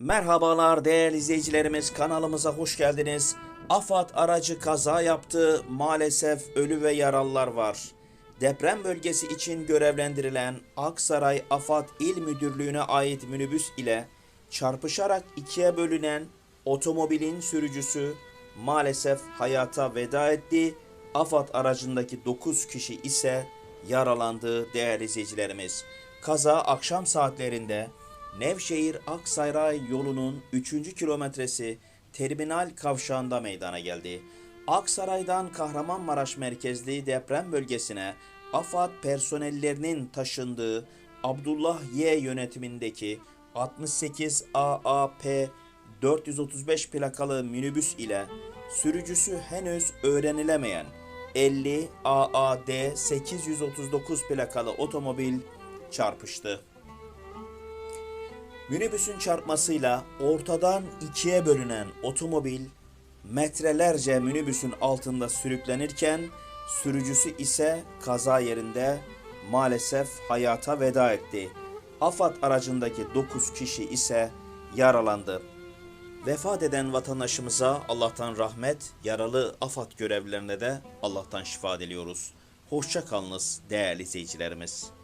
Merhabalar değerli izleyicilerimiz kanalımıza hoş geldiniz. AFAD aracı kaza yaptı. Maalesef ölü ve yaralılar var. Deprem bölgesi için görevlendirilen Aksaray AFAD İl Müdürlüğü'ne ait minibüs ile çarpışarak ikiye bölünen otomobilin sürücüsü maalesef hayata veda etti. AFAD aracındaki 9 kişi ise yaralandı değerli izleyicilerimiz. Kaza akşam saatlerinde Nevşehir Aksaray yolunun 3. kilometresi terminal kavşağında meydana geldi. Aksaray'dan Kahramanmaraş merkezli deprem bölgesine AFAD personellerinin taşındığı Abdullah Y yönetimindeki 68 AAP 435 plakalı minibüs ile sürücüsü henüz öğrenilemeyen 50 AAD 839 plakalı otomobil çarpıştı. Minibüsün çarpmasıyla ortadan ikiye bölünen otomobil metrelerce minibüsün altında sürüklenirken sürücüsü ise kaza yerinde maalesef hayata veda etti. AFAD aracındaki 9 kişi ise yaralandı. Vefat eden vatandaşımıza Allah'tan rahmet, yaralı AFAD görevlilerine de Allah'tan şifa diliyoruz. Hoşça kalınız değerli izleyicilerimiz.